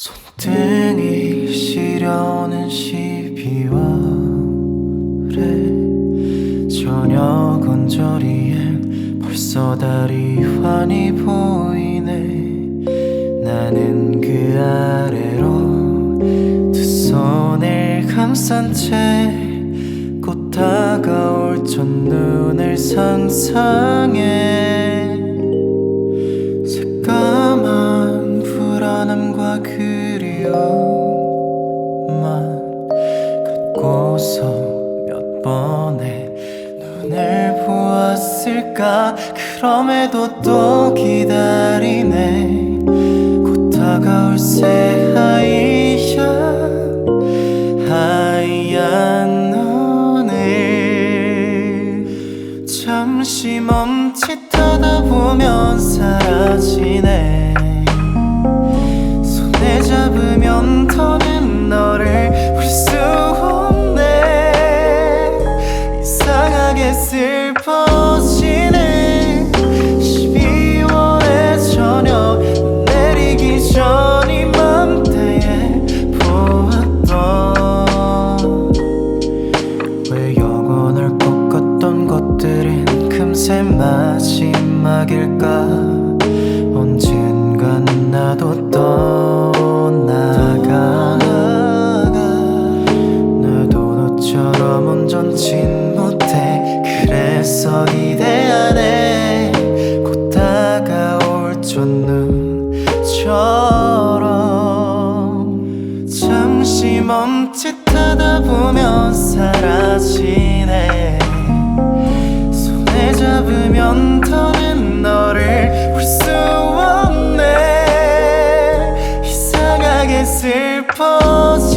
손등이 시려는 12월에 저녁 언저리엔 벌써 달이 환히 보이네. 나는 그 아래로 두 손을 감싼 채 곧 다가올 첫눈을 상상해 그리움만 갖고서 몇 번의 눈을 보았을까? 그럼에도 또 기다리네. 곧 다가올 새하얀 하얀 눈을 잠시 멈칫하다 보면 더는 너를 볼 수 없네. 이상하게 슬퍼지네. 12월의 저녁 눈 내리기 전 이맘때에 보았던 왜 영원할 것 같던 것들은 금세 마지막일까 온전진 못해. 그래서 기대하네 곧 다가올 첫눈처럼 잠시 멈칫하다 보면 사라지네. 손에 잡으면 더는 너를 볼 수 없네. 이상하게 슬퍼지네